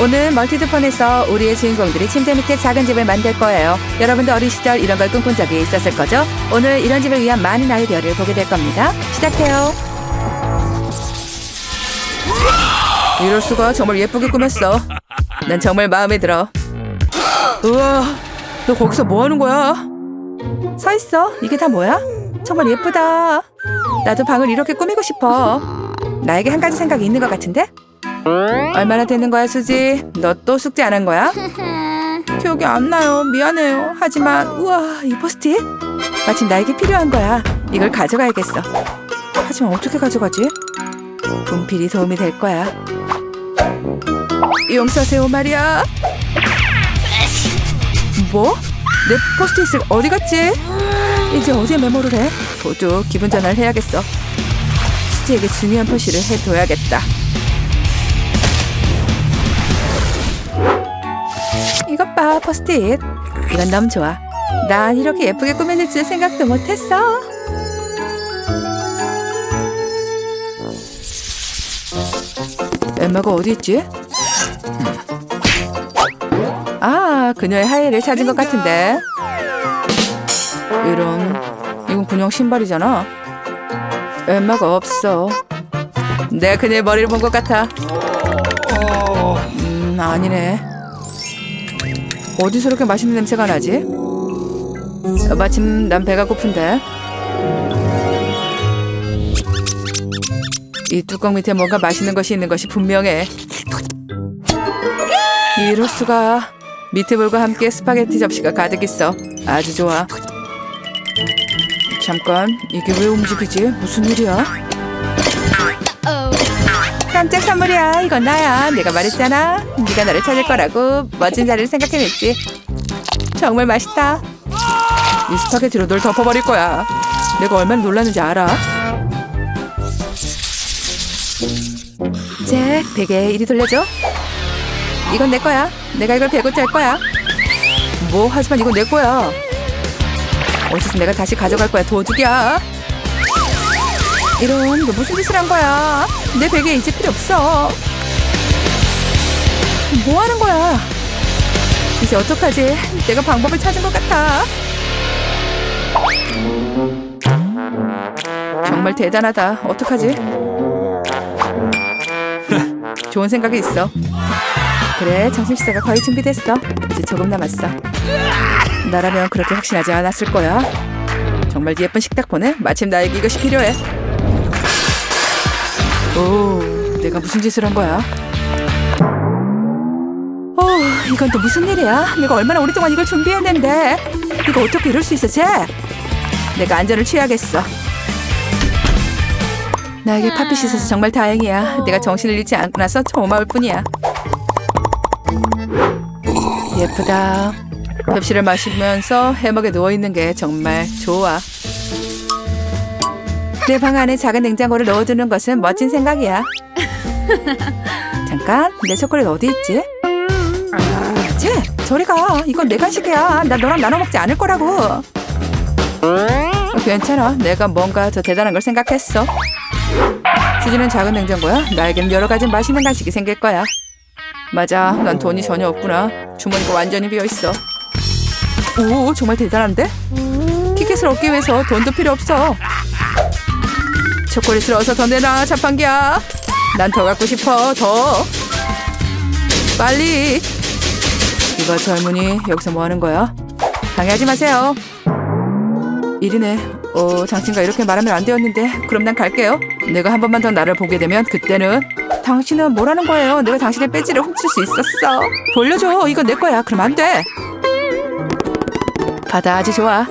오늘 멀티드폰에서 우리의 주인공들이 침대 밑에 작은 집을 만들 거예요. 여러분도 어린 시절 이런 걸 꿈꾼 적이 있었을 거죠? 오늘 이런 집을 위한 많은 아이디어를 보게 될 겁니다. 시작해요. 이럴 수가 정말 예쁘게 꾸몄어. 난 정말 마음에 들어. 우와, 너 거기서 뭐 하는 거야? 서 있어. 이게 다 뭐야? 정말 예쁘다. 나도 방을 이렇게 꾸미고 싶어. 나에게 한 가지 생각이 있는 것 같은데? 얼마나 되는 거야, 수지? 너 또 숙제 안 한 거야? 기억이 안 나요. 미안해요. 하지만 우와, 이 포스트잇? 마침 나에게 필요한 거야. 이걸 가져가야겠어. 하지만 어떻게 가져가지? 분필이 도움이 될 거야. 용서하세요, 말이야. 뭐? 내 포스트잇을 어디 갔지? 이제 어디에 메모를 해? 모두 기분 전환을 해야겠어. 수지에게 중요한 표시를 해둬야겠다. 봐, 포스트잇. 이건 너무 좋아. 난 이렇게 예쁘게 꾸며낼 줄 생각도 못했어. 엠마가 어디 있지? 음. 아, 그녀의 하의를 찾은 것 같은데. 이런, 이건 그냥 신발이잖아. 엠마가 없어. 내가 그녀의 머리를 본 것 같아. 음, 아니네. 어디서 이렇게 맛있는 냄새가 나지? 어, 마침 난 배가 고픈데. 이 뚜껑 밑에 뭔가 맛있는 것이 있는 것이 분명해. 이럴 수가. 미트볼과 함께 스파게티 접시가 가득 있어. 아주 좋아. 잠깐, 이게 왜 움직이지? 무슨 일이야? 깜짝 선물이야. 이건 나야. 내가 말했잖아. 네가 나를 찾을 거라고 멋진 자리를 생각해냈지. 정말 맛있다. 이 스파게티로 널 덮어버릴 거야. 내가 얼마나 놀랐는지 알아? 잭, 베개 이리 돌려줘. 이건 내 거야. 내가 이걸 베고 짤 거야. 뭐 하지만 이건 내 거야. 어디서 내가 다시 가져갈 거야. 도둑이야. 이런 너 무슨 짓을 한 거야? 내 베개 이제 필요 없어. 뭐 하는 거야? 이제 어떡하지? 내가 방법을 찾은 것 같아. 정말 대단하다. 어떡하지? 좋은 생각이 있어. 그래, 점심 식사가 거의 준비됐어. 이제 조금 남았어. 나라면 그렇게 확신하지 않았을 거야. 정말 예쁜 식탁 보네. 마침 나에게 이것이 필요해. 오, 내가 무슨 짓을 한 거야? 어, 이건 또 무슨 일이야? 내가 얼마나 오랫동안 이걸 준비했는데 이거 어떻게 이럴 수 있어, 쟤? 내가 안전을 취하겠어. 나에게 팥빛이 있어서 정말 다행이야. 내가 정신을 잃지 않고 나서 고마울 뿐이야. 예쁘다. 펩시를 마시면서 해먹에 누워있는 게 정말 좋아. 내 방 안에 작은 냉장고를 넣어두는 것은 멋진 생각이야. 잠깐, 내 초콜릿 어디 있지? 쟤, 저리 가. 이건 내 간식이야. 나 너랑 나눠 먹지 않을 거라고. 어, 괜찮아. 내가 뭔가 더 대단한 걸 생각했어. 수지는 작은 냉장고야. 나에겐 여러 가지 맛있는 간식이 생길 거야. 맞아, 난 돈이 전혀 없구나. 주머니가 완전히 비어 있어. 오, 정말 대단한데? 티켓을 얻기 위해서 돈도 필요 없어. 초콜릿을 어서 더 내놔, 자판기야. 난 더 갖고 싶어, 더. 빨리. 이거 젊은이 여기서 뭐 하는 거야? 방해하지 마세요. 일이네. 어, 당신과 이렇게 말하면 안 되었는데 그럼 난 갈게요. 내가 한 번만 더 나를 보게 되면 그때는 당신은 뭐라는 거예요? 내가 당신의 배지를 훔칠 수 있었어. 돌려줘. 이건 내 거야. 그럼 안 돼. 받아 아주 좋아.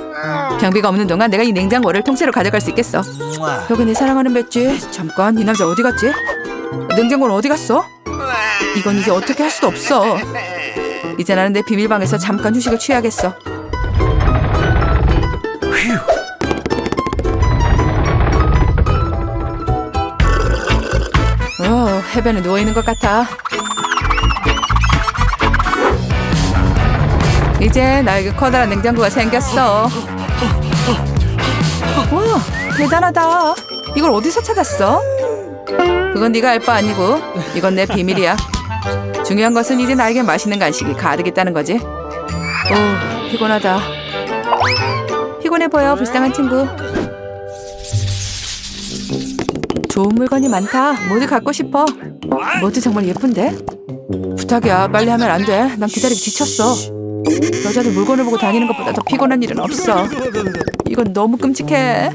경비가 없는 동안 내가 이 냉장고를 통째로 가져갈 수 있겠어. 여기 내 사랑하는 배지. 잠깐, 이 남자 어디 갔지? 냉장고는 어디 갔어? 이건 이제 어떻게 할 수도 없어. 이제 나는 내 비밀방에서 잠깐 휴식을 취하겠어. 어, 해변에 누워 있는 것 같아. 이제 나에게 커다란 냉장고가 생겼어. 와, 대단하다. 이걸 어디서 찾았어? 그건 네가 알 바 아니고 이건 내 비밀이야. 중요한 것은 이제 나에게 맛있는 간식이 가득 있다는 거지. 오, 피곤하다. 피곤해 보여, 불쌍한 친구. 좋은 물건이 많다. 모두 갖고 싶어. 모두 정말 예쁜데? 부탁이야, 빨리 하면 안 돼. 난 기다리기 지쳤어. 여자들 물건을 보고 다니는 것보다 더 피곤한 일은 없어. 이건 너무 끔찍해.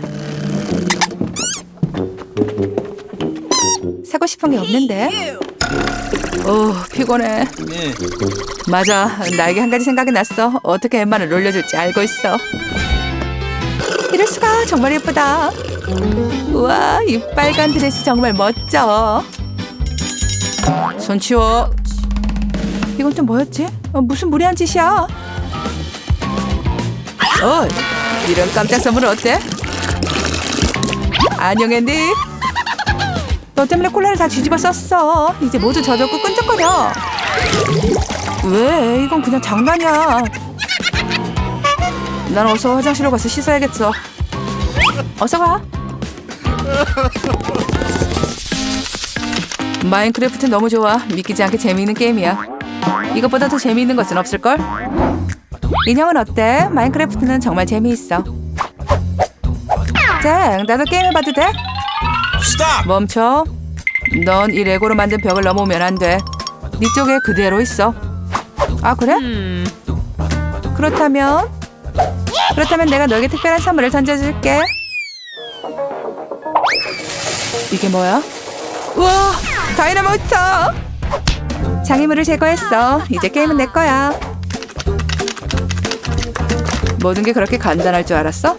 사고 싶은 게 없는데? 오, 피곤해. 맞아, 나에게 한 가지 생각이 났어. 어떻게 엠마를 놀려줄지 알고 있어. 이럴 수가 정말 예쁘다. 우와, 이 빨간 드레스 정말 멋져. 손 치워. 이건 또 뭐였지? 어, 무슨 무리한 짓이야? 어, 이런 깜짝 선물 어때? 안녕 앤디. 너 때문에 콜라를 다 뒤집어 썼어. 이제 모두 젖었고 끈적거려. 왜? 이건 그냥 장난이야. 난 어서 화장실로 가서 씻어야겠어. 어서 가. 마인크래프트 너무 좋아. 믿기지 않게 재미있는 게임이야. 이것보다 더 재미있는 것은 없을걸? 인형은 어때? 마인크래프트는 정말 재미있어. 자, 나도 게임 해봐도 돼? Stop! 멈춰. 넌 이 레고로 만든 벽을 넘어오면 안 돼. 네 쪽에 그대로 있어. 아 그래? 그렇다면 그렇다면 내가 너에게 특별한 선물을 던져줄게. 이게 뭐야? 우와 다이나모이트! 장애물을 제거했어. 이제 게임은 내 거야. 모든 게 그렇게 간단할 줄 알았어?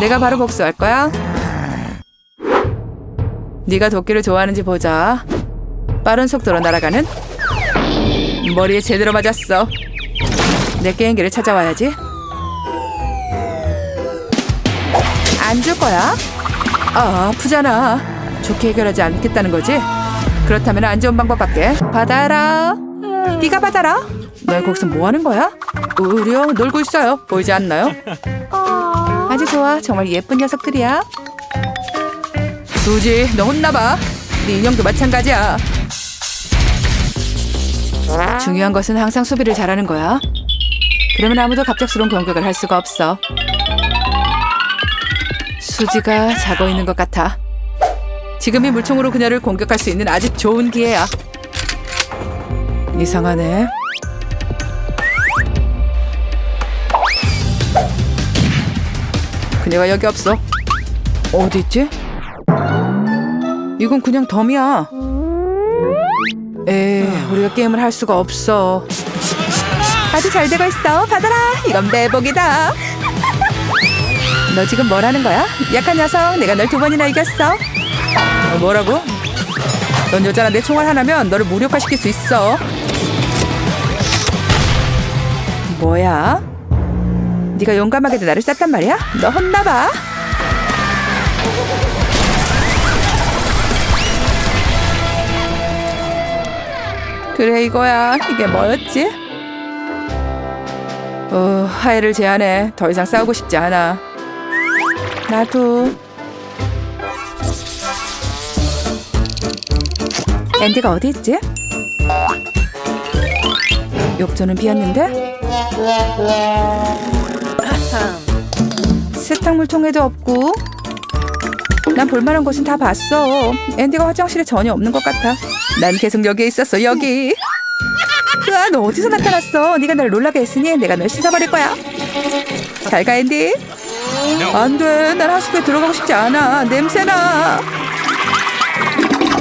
내가 바로 복수할 거야. 네가 도끼를 좋아하는지 보자. 빠른 속도로 날아가는 머리에 제대로 맞았어. 내 게임기를 찾아와야지. 안 줄 거야? 아, 아프잖아. 좋게 해결하지 않겠다는 거지? 그렇다면 안 좋은 방법밖에. 받아라. 네가 받아라. 너 거기서 뭐 하는 거야? 우리요 놀고 있어요. 보이지 않나요? 아주 좋아. 정말 예쁜 녀석들이야. 수지, 너 혼나봐. 네 인형도 마찬가지야. 중요한 것은 항상 수비를 잘하는 거야. 그러면 아무도 갑작스러운 공격을 할 수가 없어. 수지가 자고 있는 것 같아. 지금이 물총으로 그녀를 공격할 수 있는 아주 좋은 기회야. 이상하네. 그녀가 여기 없어. 어디 있지? 이건 그냥 덤이야. 에, 우리가 게임을 할 수가 없어. 아주 잘 되고 있어. 받아라. 이건 매복이다. 너 지금 뭐라는 거야? 약한 녀석. 내가 널 두 번이나 이겼어. 어, 뭐라고? 넌 여자라 내 총알 하나면 너를 무력화시킬 수 있어. 뭐야? 네가 용감하게도 나를 쐈단 말이야? 너 혼나봐. 그래 이거야. 이게 뭐였지? 어, 하해를 제안해. 더 이상 싸우고 싶지 않아. 나도. 앤디가 어디 있지? 욕조는 비었는데? 세탁물 통에도 없고. 난 볼만한 곳은 다 봤어. 앤디가 화장실에 전혀 없는 것 같아. 난 계속 여기에 있었어 여기. 으아 너 어디서 나타났어? 네가 날 놀라게 했으니 내가 널 씻어버릴 거야. 잘 가 앤디. 안돼. 난 하수구에 들어가고 싶지 않아. 냄새나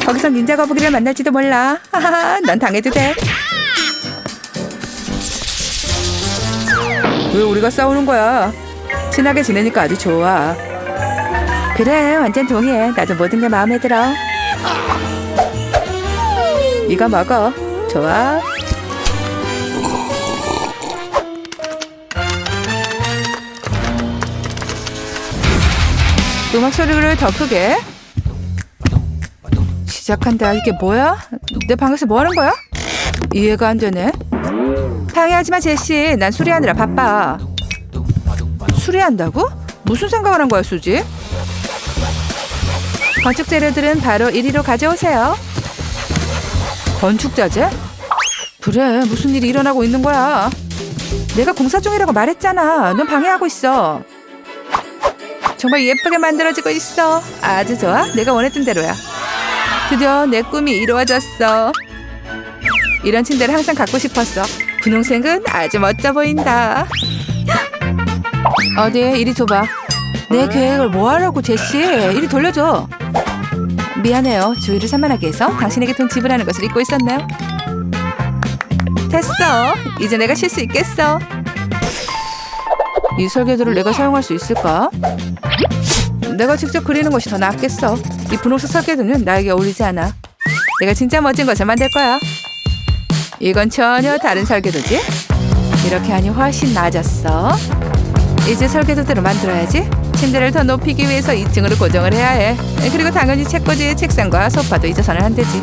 거기서 닌자 거북이를 만날지도 몰라 하하 난 당해도 돼 왜 우리가 싸우는 거야? 친하게 지내니까 아주 좋아. 그래, 완전 동의해. 나도 모든 게 마음에 들어. 네가 먹어. 좋아. 음악 소리를 더 크게. 시작한다. 이게 뭐야? 내 방에서 뭐 하는 거야? 이해가 안 되네. 방해하지 마, 제시. 난 수리하느라 바빠. 수리한다고? 무슨 생각을 한 거야, 수지? 건축 재료들은 바로 이리로 가져오세요. 건축 자재? 그래, 무슨 일이 일어나고 있는 거야? 내가 공사 중이라고 말했잖아. 넌 방해하고 있어. 정말 예쁘게 만들어지고 있어. 아주 좋아. 내가 원했던 대로야. 드디어 내 꿈이 이루어졌어. 이런 침대를 항상 갖고 싶었어. 분홍색은 아주 멋져 보인다. 어디 이리 줘봐. 내 계획을 뭐 하라고 제시? 이리 돌려줘. 미안해요. 주의를 산만하게 해서 당신에게 돈 지불하는 것을 잊고 있었네요. 됐어. 이제 내가 쉴 수 있겠어. 이 설계도를 내가 사용할 수 있을까? 내가 직접 그리는 것이 더 낫겠어. 이 분홍색 설계도는 나에게 어울리지 않아. 내가 진짜 멋진 것을 만들 거야. 이건 전혀 다른 설계도지? 이렇게 하니 훨씬 나아졌어. 이제 설계도대로 만들어야지. 침대를 더 높이기 위해서 2층으로 고정을 해야 해. 그리고 당연히 책꽂이의 책상과 소파도 잊어서는 안 되지.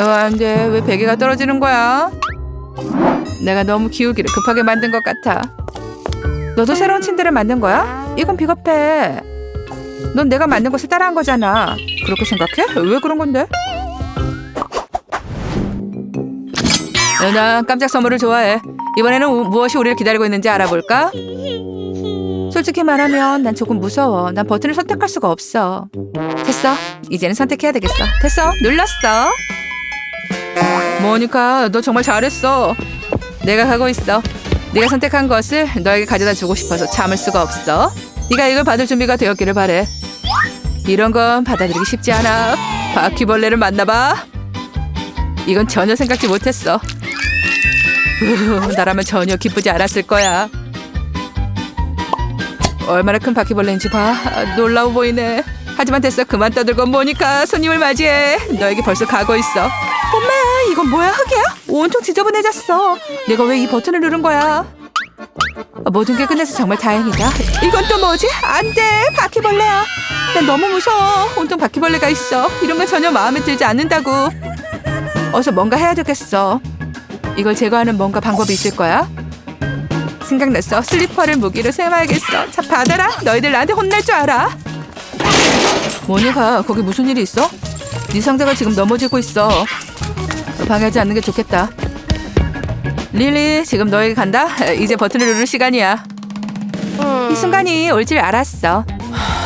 어, 안 돼. 왜 베개가 떨어지는 거야? 내가 너무 기우기를 급하게 만든 것 같아. 너도 새로운 침대를 만든 거야? 이건 비겁해. 넌 내가 만든 것을 따라한 거잖아. 그렇게 생각해? 왜 그런 건데? 난 깜짝 선물을 좋아해. 이번에는 우- 무엇이 우리를 기다리고 있는지 알아볼까? 솔직히 말하면 난 조금 무서워. 난 버튼을 선택할 수가 없어. 됐어. 이제는 선택해야 되겠어. 됐어. 눌렀어. 모니카, 너 정말 잘했어. 내가 가고 있어. 네가 선택한 것을 너에게 가져다 주고 싶어서 참을 수가 없어. 네가 이걸 받을 준비가 되었기를 바래. 이런 건 받아들이기 쉽지 않아. 바퀴벌레를 만나봐. 이건 전혀 생각지 못했어. 우후, 나라면 전혀 기쁘지 않았을 거야. 얼마나 큰 바퀴벌레인지 봐. 아, 놀라워 보이네. 하지만 됐어. 그만 떠들고 모니카 손님을 맞이해. 너에게 벌써 가고 있어. 이건 뭐야? 흙이야? 온통 지저분해졌어. 내가 왜 이 버튼을 누른 거야? 아, 모든 게 끝내서 정말 다행이다. 이건 또 뭐지? 안 돼. 바퀴벌레야. 난 너무 무서워. 온통 바퀴벌레가 있어. 이런 건 전혀 마음에 들지 않는다고. 어서 뭔가 해야 되겠어. 이걸 제거하는 뭔가 방법이 있을 거야? 생각났어. 슬리퍼를 무기로 세워야겠어. 자, 받아라. 너희들 나한테 혼날 줄 알아. 모니가 거기 무슨 일이 있어? 네 상자가 지금 넘어지고 있어. 방해하지 않는 게 좋겠다. 릴리, 지금 너에게 간다. 이제 버튼을 누를 시간이야. 이 순간이 올 줄 알았어.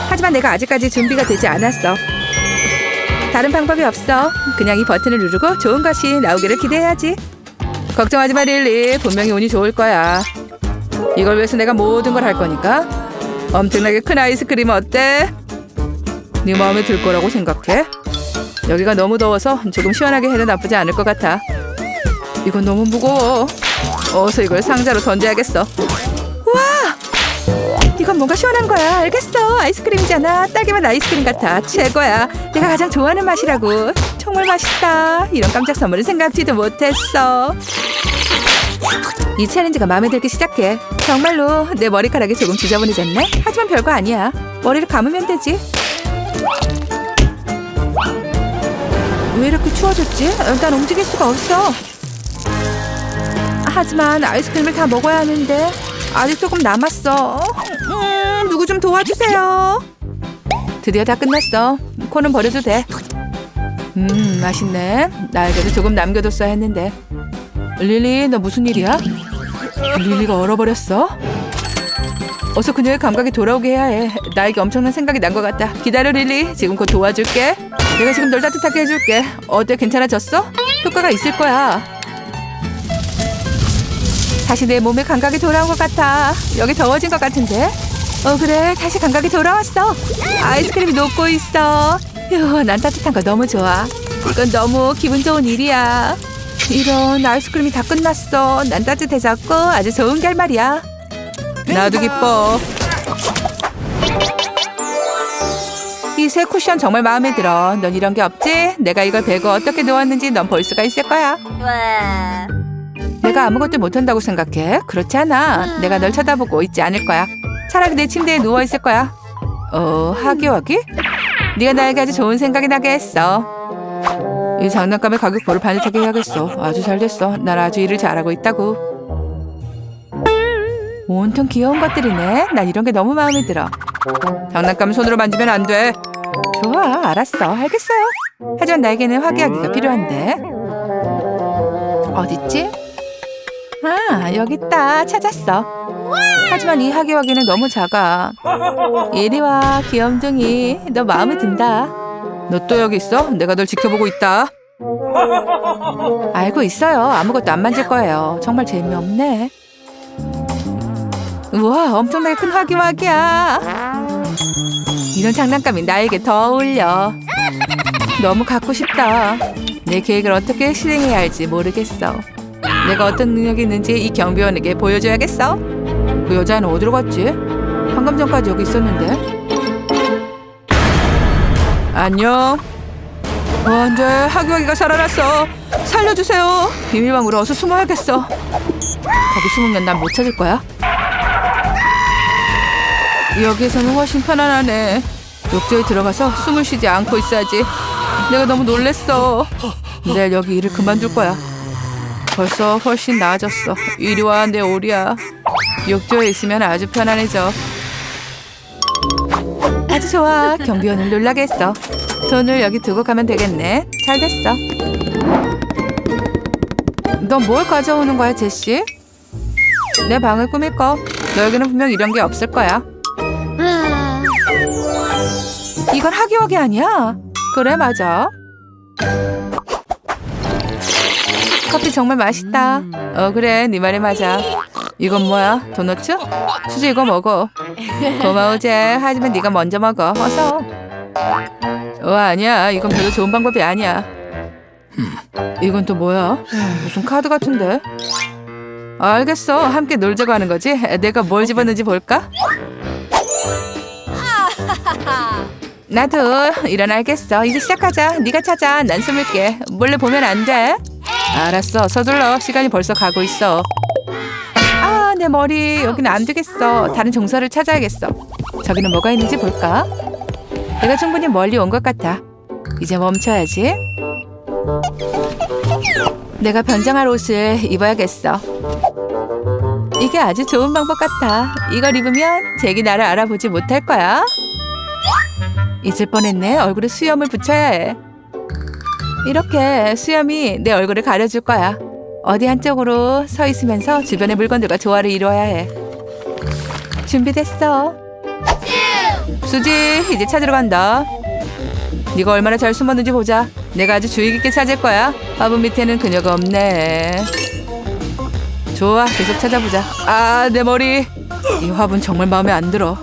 하지만 내가 아직까지 준비가 되지 않았어. 다른 방법이 없어. 그냥 이 버튼을 누르고 좋은 것이 나오기를 기대해야지. 걱정하지 마, 릴리. 분명히 운이 좋을 거야. 이걸 위해서 내가 모든 걸 할 거니까. 엄청나게 큰 아이스크림 어때? 네 마음에 들 거라고 생각해? 여기가 너무 더워서 조금 시원하게 해도 나쁘지 않을 것 같아. 이건 너무 무거워. 어서 이걸 상자로 던져야겠어. 와! 이건 뭔가 시원한 거야. 알겠어. 아이스크림이잖아. 딸기맛 아이스크림 같아. 최고야. 내가 가장 좋아하는 맛이라고. 정말 맛있다. 이런 깜짝 선물을 생각지도 못했어. 이 챌린지가 마음에 들기 시작해. 정말로 내 머리카락이 조금 지저분해졌네. 하지만 별거 아니야. 머리를 감으면 되지. 왜 이렇게 추워졌지? 어, 난 움직일 수가 없어. 하지만 아이스크림을 다 먹어야 하는데 아직 조금 남았어. 음, 누구 좀 도와주세요. 드디어 다 끝났어. 코는 버려도 돼. 음, 맛있네. 나에게도 조금 남겨뒀어야 했는데. 릴리, 너 무슨 일이야? 릴리가 얼어버렸어? 어서 그녀의 감각이 돌아오게 해야 해. 나에게 엄청난 생각이 난 것 같다. 기다려, 릴리. 지금 곧 도와줄게. 내가 지금 널 따뜻하게 해줄게. 어때, 괜찮아졌어? 효과가 있을 거야. 다시 내 몸에 감각이 돌아온 것 같아. 여기 더워진 것 같은데? 어, 그래. 다시 감각이 돌아왔어. 아이스크림이 녹고 있어. 휴, 난 따뜻한 거 너무 좋아. 이건 너무 기분 좋은 일이야. 이런 아이스크림이 다 끝났어. 난 따뜻해졌고 아주 좋은 결말이야. 나도 기뻐. 이 새 쿠션 정말 마음에 들어. 넌 이런 게 없지? 내가 이걸 베고 어떻게 놓았는지 넌 볼 수가 있을 거야. 내가 아무것도 못한다고 생각해? 그렇지 않아. 내가 널 쳐다보고 있지 않을 거야. 차라리 내 침대에 누워 있을 거야. 어, 하기하기? 네가 나에게 아주 좋은 생각이 나게 했어. 이 장난감의 가격표를 반듯하게 해야겠어. 아주 잘 됐어. 난 아주 일을 잘하고 있다고. 온통 귀여운 것들이네. 난 이런 게 너무 마음에 들어. 장난감 손으로 만지면 안 돼. 좋아, 알았어. 알겠어요. 하지만 나에게는 화기하기가 필요한데. 어딨지? 아, 여기 있다. 찾았어. 하지만 이 하기와기는 너무 작아. 이리 와, 귀염둥이. 너 마음에 든다. 너 또 여기 있어? 내가 널 지켜보고 있다. 알고 있어요. 아무것도 안 만질 거예요. 정말 재미없네. 우와, 엄청나게 큰 하기와기야. 이런 장난감이 나에게 더 어울려. 너무 갖고 싶다. 내 계획을 어떻게 실행해야 할지 모르겠어. 내가 어떤 능력이 있는지 이 경비원에게 보여줘야겠어. 그 여자는 어디로 갔지? 방금 전까지 여기 있었는데. 안녕. 어, 안돼 하기와기가 살아났어. 살려주세요. 비밀방으로 어서 숨어야겠어. 거기 숨으면 난 못 찾을 거야. 여기에서는 훨씬 편안하네. 욕조에 들어가서 숨을 쉬지 않고 있어야지. 내가 너무 놀랬어. 내일 여기 일을 그만둘 거야. 벌써 훨씬 나아졌어. 이리 와, 내 오리야. 욕조에 있으면 아주 편안해져. 아주 좋아. 경비원을 놀라게 했어. 돈을 여기 두고 가면 되겠네. 잘 됐어. 넌 뭘 가져오는 거야, 제시? 내 방을 꾸밀 거. 너에게는 분명 이런 게 없을 거야. 이건 하기와기 아니야. 그래, 맞아. 커피 정말 맛있다. 어 그래 네 말이 맞아. 이건 뭐야? 도너츠? 수지 이거 먹어. 고마워 제. 하지만 네가 먼저 먹어. 어서. 어 아니야. 이건 별로 좋은 방법이 아니야. 이건 또 뭐야? 무슨 카드 같은데? 알겠어. 함께 놀자고 하는 거지? 내가 뭘 집었는지 볼까? 나도 일어나겠어. 이제 시작하자. 네가 찾아. 난 숨을게. 몰래 보면 안 돼. 알았어. 서둘러. 시간이 벌써 가고 있어. 아, 내 머리. 여기는 안 되겠어. 다른 종소를 찾아야겠어. 저기는 뭐가 있는지 볼까? 내가 충분히 멀리 온 것 같아. 이제 멈춰야지. 내가 변장할 옷을 입어야겠어. 이게 아주 좋은 방법 같아. 이걸 입으면 잭이 나를 알아보지 못할 거야. 잊을 뻔했네. 얼굴에 수염을 붙여야 해. 이렇게 수염이 내 얼굴을 가려줄 거야. 어디 한쪽으로 서 있으면서 주변의 물건들과 조화를 이루어야 해. 준비됐어. 수지, 이제 찾으러 간다. 네가 얼마나 잘 숨었는지 보자. 내가 아주 주의 깊게 찾을 거야. 화분 밑에는 그녀가 없네. 좋아, 계속 찾아보자. 아, 내 머리. 이 화분 정말 마음에 안 들어.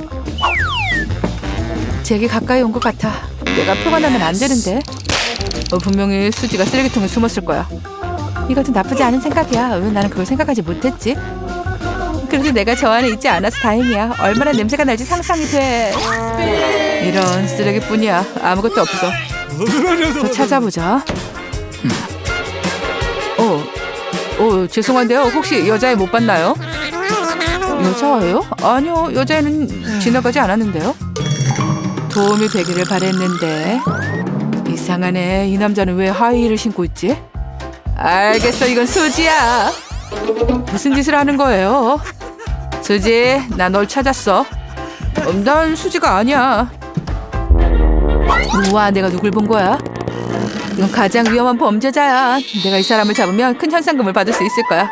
제게 가까이 온 것 같아. 내가 표가 나면 안 되는데. 어, 분명히 수지가 쓰레기통에 숨었을 거야. 이것도 나쁘지 않은 생각이야. 왜 나는 그걸 생각하지 못했지? 그래도 내가 저 안에 있지 않아서 다행이야. 얼마나 냄새가 날지 상상이 돼. 이런 쓰레기뿐이야. 아무것도 없어. 더 찾아보자. 어, 어, 죄송한데요. 혹시 여자애 못 봤나요? 여자예요? 아니요, 여자애는 지나가지 않았는데요. 도움이 되기를 바랬는데 이상하네. 이 남자는 왜 하이힐을 신고 있지? 알겠어, 이건 수지야. 무슨 짓을 하는 거예요? 수지, 나 널 찾았어. 음, 난 수지가 아니야. 우와, 내가 누굴 본 거야? 이건 가장 위험한 범죄자야. 내가 이 사람을 잡으면 큰 현상금을 받을 수 있을 거야.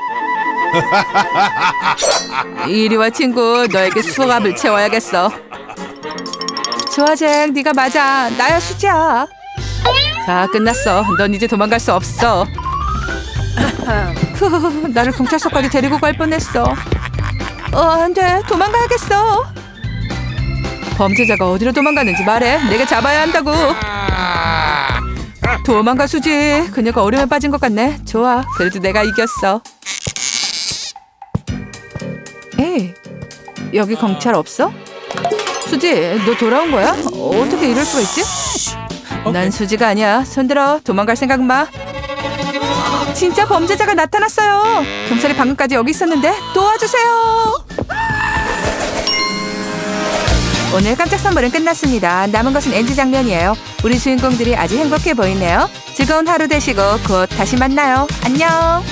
이리 와 친구, 너에게 수갑을 채워야겠어. 좋아 잭, 네가 맞아. 나야 수지야. 자, 끝났어. 넌 이제 도망갈 수 없어. 후, 나를 경찰서까지 데리고 갈 뻔했어. 어, 안 돼. 도망가야겠어. 범죄자가 어디로 도망가는지 말해. 내가 잡아야 한다고. 도망가 수지. 그녀가 어려움에 빠진 것 같네. 좋아. 그래도 내가 이겼어. 에이, 여기 경찰 없어? 수지, 너 돌아온 거야? 어떻게 이럴 수가 있지? 난 수지가 아니야. 손들어. 도망갈 생각 마. 진짜 범죄자가 나타났어요. 경찰이 방금까지 여기 있었는데 도와주세요. 오늘 깜짝 선물은 끝났습니다. 남은 것은 NG 장면이에요. 우리 주인공들이 아주 행복해 보이네요. 즐거운 하루 되시고 곧 다시 만나요. 안녕.